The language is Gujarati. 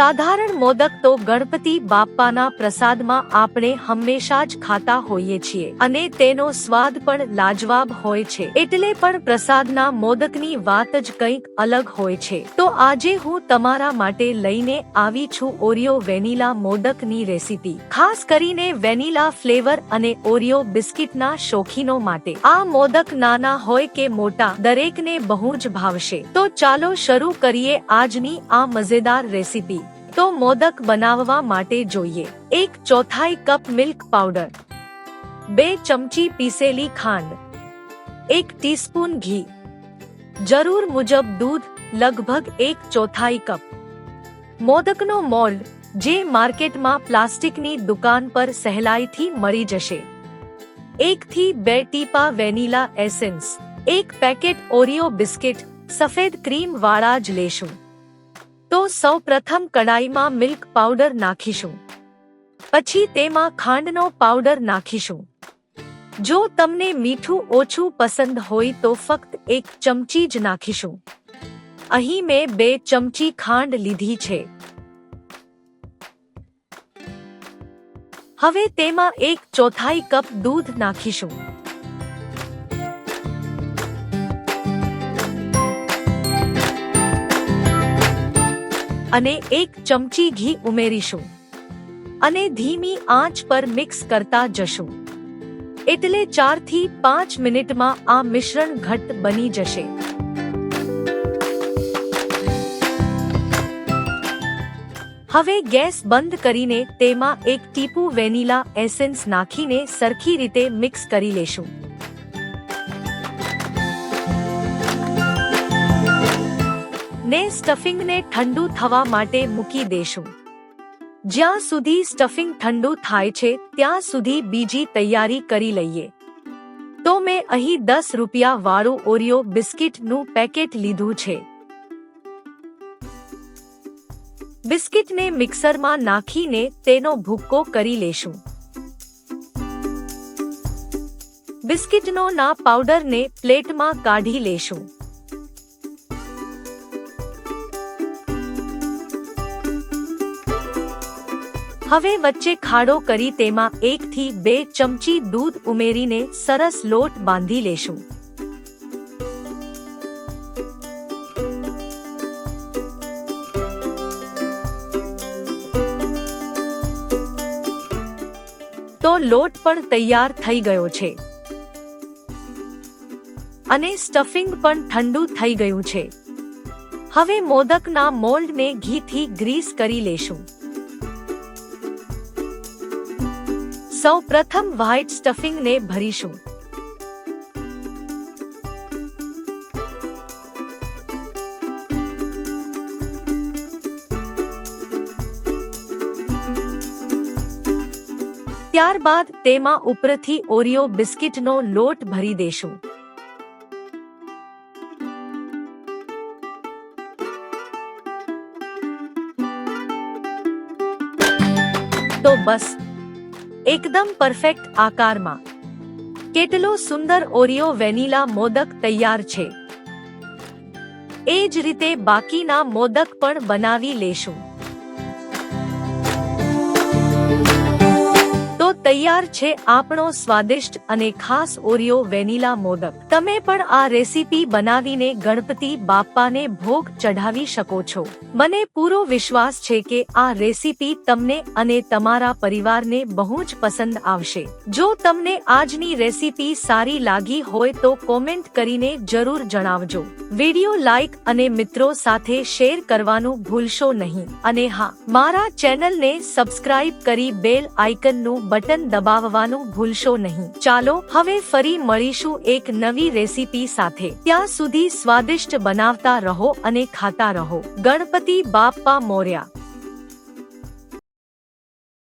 સાધારણ મોદક તો ગણપતિ બાપ્પાના પ્રસાદમાં આપણે હંમેશા જ ખાતા હોઈએ છીએ અને તેનો સ્વાદ પણ લાજવાબ હોય છે. એટલે પણ પ્રસાદના મોદકની વાત જ કંઈક અલગ હોય છે. તો આજે હું તમારા માટે લઈને આવી છું ઓરિયો વેનીલા મોદકની રેસીપી. ખાસ કરીને વેનીલા ફ્લેવર અને ઓરિયો બિસ્કિટના શોખીનો માટે. આ મોદક નાના હોય કે મોટા, દરેકને બહુ જ ભાવશે. તો ચાલો શરૂ કરીએ આજની આ મજેદાર રેસીપી. તો મોદક બનાવવા માટે જોઈએ. એક ચોથાઈ કપ મિલ્ક પાવડર. બે ચમચી પીસેલી ખાંડ. એક ટીસ્પૂન ઘી. જરૂર મુજબ દૂધ, લગભગ એક ચોથાઈ કપ. મોદકનો મોલ્ડ જે માર્કેટમાં પ્લાસ્ટિકની દુકાન પર સહેલાઈથી મળી જશે. એકથી બે ટીપા વેનીલા એસેન્સ. એક પેકેટ ઓરિયો બિસ્કિટ, સફેદ ક્રીમ વાળા જ લેશું. તો સૌ પ્રથમ કડાઈમાં મિલ્ક પાવડર નાખીશું. પછી તેમાં ખાંડનો પાવડર નાખીશું. જો તમને મીઠું ઓછું પસંદ હોય તો ફક્ત એક ચમચી જ નાખીશું. અહીં મેં બે ચમચી ખાંડ લીધી છે. હવે તેમાં એક ચોથાઈ કપ દૂધ નાખીશું. અને એક ચમચી ઘી ઉમેરીશું. અને ધીમી આંચ પર મિક્સ કરતા જશું. એટલે ચારથી પાંચ મિનિટમાં આ મિશ્રણ ઘટ્ટ બની જશે. હવે ગેસ બંધ કરીને તેમાં એક ટીપું વેનીલા એસેન્સ નાખીને સરખી રીતે મિક્સ કરી લેશું. ને સ્ટફિંગને ઠંડુ થવા માટે મૂકી દેશું. જ્યાં સુધી સ્ટફિંગ ઠંડુ થાય છે, ત્યાં સુધી બીજી તૈયારી કરી લઈએ. તો મેં અહીં દસ રૂપિયા વાળું ઓરિયો બિસ્કિટનું પેકેટ લીધું છે. બિસ્કિટને મિક્સરમાં નાખીને તેનો ભૂક્કો કરી લેશું. બિસ્કિટનો ના પાવડરને પ્લેટમાં કાઢી લેશું. હવે વચ્ચે ખાડો કરી તેમાં એક થી બે ચમચી દૂધ ઉમેરીને સરસ લોટ બાંધી લેશું. તો લોટ પણ તૈયાર થઈ ગયો છે. અને સ્ટફિંગ પણ ઠંડુ થઈ ગયું છે. હવે મોદકના મોલ્ડને ઘીથી ગ્રીસ કરી લેશું. સૌ પ્રથમ વ્હાઇટ સ્ટફિંગને ભરીશું. ત્યારબાદ તેમાં ઉપરથી ઓરિયો બિસ્કિટનો લોટ ભરી દેશું. તો બસ એકદમ પરફેક્ટ આકારમાં. કેટલો સુંદર ઓરિયો વેનીલા મોદક તૈયાર છે. એ જ રીતે બાકીના મોદક પણ બનાવી લેશું. તૈયાર છે આપણો સ્વાદિષ્ટ અને ખાસ ઓરિયો વેનીલા મોદક. તમે પણ આ રેસીપી બનાવીને ગણપતિ બાપ્પાને ભોગ ચઢાવી શકો છો. મને પૂરો વિશ્વાસ છે કે આ રેસીપી તમને અને તમારા પરિવારને બહુ જ પસંદ આવશે. જો તમને આજની રેસીપી સારી લાગી હોય તો કોમેન્ટ કરીને જરૂર જણાવજો. વિડિયો લાઈક અને મિત્રો સાથે શેર કરવાનું ભૂલશો નહીં. અને હા, મારા ચેનલને સબસ્ક્રાઇબ કરી બેલ આઇકનનું બટન બટન દબાવવાનું ભૂલશો નહીં. ચાલો હવે ફરી મળીશું એક નવી રેસીપી સાથે. ત્યાં સુધી સ્વાદિષ્ટ બનાવતા રહો અને ખાતા રહો. ગણપતિ બાપ્પા મોર્યા.